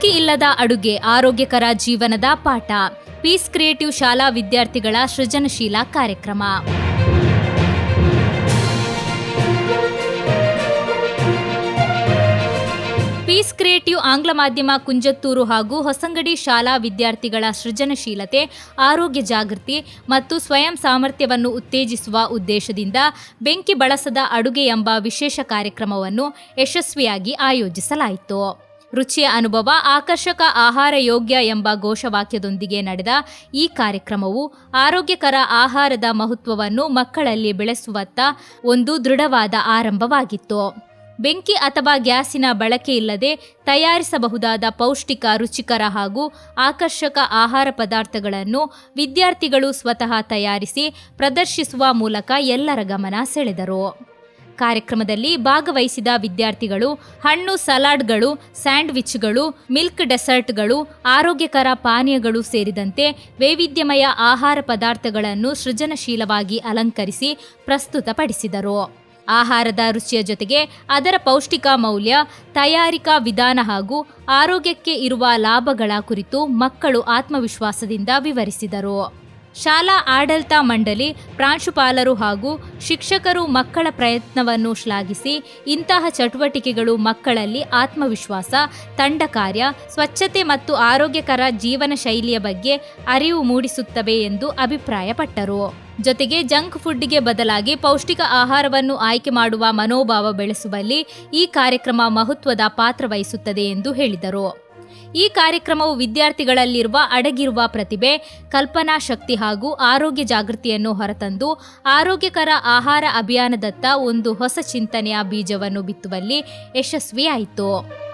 ಬೆಂಕಿ ಇಲ್ಲದ ಅಡುಗೆ, ಆರೋಗ್ಯಕರ ಜೀವನದ ಪಾಠ. ಪೀಸ್ ಕ್ರಿಯೇಟಿವ್ ಶಾಲಾ ವಿದ್ಯಾರ್ಥಿಗಳ ಸೃಜನಶೀಲ ಕಾರ್ಯಕ್ರಮ. ಪೀಸ್ ಕ್ರಿಯೇಟಿವ್ ಆಂಗ್ಲ ಮಾಧ್ಯಮ ಕುಂಜತ್ತೂರು ಹಾಗೂ ಹೊಸಂಗಡಿ ಶಾಲಾ ವಿದ್ಯಾರ್ಥಿಗಳ ಸೃಜನಶೀಲತೆ, ಆರೋಗ್ಯ ಜಾಗೃತಿ ಮತ್ತು ಸ್ವಯಂ ಸಾಮರ್ಥ್ಯವನ್ನು ಉತ್ತೇಜಿಸುವ ಉದ್ದೇಶದಿಂದ ಬೆಂಕಿ ಬಳಸದ ಅಡುಗೆ ಎಂಬ ವಿಶೇಷ ಕಾರ್ಯಕ್ರಮವನ್ನು ಯಶಸ್ವಿಯಾಗಿ ಆಯೋಜಿಸಲಾಯಿತು. ರುಚಿಯ ಅನುಭವ, ಆಕರ್ಷಕ ಆಹಾರ ಯೋಗ್ಯ ಎಂಬ ಘೋಷವಾಕ್ಯದೊಂದಿಗೆ ನಡೆದ ಈ ಕಾರ್ಯಕ್ರಮವು ಆರೋಗ್ಯಕರ ಆಹಾರದ ಮಹತ್ವವನ್ನು ಮಕ್ಕಳಲ್ಲಿ ಬೆಳೆಸುವತ್ತ ಒಂದು ದೃಢವಾದ ಆರಂಭವಾಗಿತ್ತು. ಬೆಂಕಿ ಅಥವಾ ಗ್ಯಾಸಿನ ಬಳಕೆ ಇಲ್ಲದೆ ತಯಾರಿಸಬಹುದಾದ ಪೌಷ್ಟಿಕ, ರುಚಿಕರ ಹಾಗೂ ಆಕರ್ಷಕ ಆಹಾರ ಪದಾರ್ಥಗಳನ್ನು ವಿದ್ಯಾರ್ಥಿಗಳು ಸ್ವತಃ ತಯಾರಿಸಿ ಪ್ರದರ್ಶಿಸುವ ಮೂಲಕ ಎಲ್ಲರ ಗಮನ ಸೆಳೆದರು. ಕಾರ್ಯಕ್ರಮದಲ್ಲಿ ಭಾಗವಹಿಸಿದ ವಿದ್ಯಾರ್ಥಿಗಳು ಹಣ್ಣು ಸಲಾಡ್ಗಳು, ಸ್ಯಾಂಡ್ವಿಚ್ಗಳು, ಮಿಲ್ಕ್ ಡೆಸರ್ಟ್ಗಳು, ಆರೋಗ್ಯಕರ ಪಾನೀಯಗಳು ಸೇರಿದಂತೆ ವೈವಿಧ್ಯಮಯ ಆಹಾರ ಪದಾರ್ಥಗಳನ್ನು ಸೃಜನಶೀಲವಾಗಿ ಅಲಂಕರಿಸಿ ಪ್ರಸ್ತುತಪಡಿಸಿದರು. ಆಹಾರದ ರುಚಿಯ ಜೊತೆಗೆ ಅದರ ಪೌಷ್ಟಿಕ ಮೌಲ್ಯ, ತಯಾರಿಕಾ ವಿಧಾನ ಹಾಗೂ ಆರೋಗ್ಯಕ್ಕೆ ಇರುವ ಲಾಭಗಳ ಕುರಿತು ಮಕ್ಕಳು ಆತ್ಮವಿಶ್ವಾಸದಿಂದ ವಿವರಿಸಿದರು. ಶಾಲಾ ಆಡಳಿತ ಮಂಡಳಿ ಪ್ರಾಂಶುಪಾಲರು ಹಾಗೂ ಶಿಕ್ಷಕರು ಮಕ್ಕಳ ಪ್ರಯತ್ನವನ್ನು ಶ್ಲಾಘಿಸಿ ಇಂತಹ ಚಟುವಟಿಕೆಗಳು ಮಕ್ಕಳಲ್ಲಿ ಆತ್ಮವಿಶ್ವಾಸ, ತಂಡ ಕಾರ್ಯ, ಸ್ವಚ್ಛತೆ ಮತ್ತು ಆರೋಗ್ಯಕರ ಜೀವನ ಶೈಲಿಯ ಬಗ್ಗೆ ಅರಿವು ಮೂಡಿಸುತ್ತವೆ ಎಂದು ಅಭಿಪ್ರಾಯಪಟ್ಟರು. ಜೊತೆಗೆ ಜಂಕ್ ಫುಡ್ಗೆ ಬದಲಾಗಿ ಪೌಷ್ಟಿಕ ಆಹಾರವನ್ನು ಆಯ್ಕೆ ಮಾಡುವ ಮನೋಭಾವ ಬೆಳೆಸುವಲ್ಲಿ ಈ ಕಾರ್ಯಕ್ರಮ ಮಹತ್ವದ ಪಾತ್ರ ವಹಿಸುತ್ತದೆ ಎಂದು ಹೇಳಿದರು. ಈ ಕಾರ್ಯಕ್ರಮವು ವಿದ್ಯಾರ್ಥಿಗಳಲ್ಲಿರುವ ಅಡಗಿರುವ ಪ್ರತಿಭೆ, ಕಲ್ಪನಾ ಶಕ್ತಿ ಹಾಗೂ ಆರೋಗ್ಯ ಜಾಗೃತಿಯನ್ನು ಹೊರತಂದು ಆರೋಗ್ಯಕರ ಆಹಾರ ಅಭಿಯಾನದತ್ತ ಒಂದು ಹೊಸ ಚಿಂತನೆಯ ಬೀಜವನ್ನು ಬಿತ್ತುವಲ್ಲಿ ಯಶಸ್ವಿಯಾಯಿತು.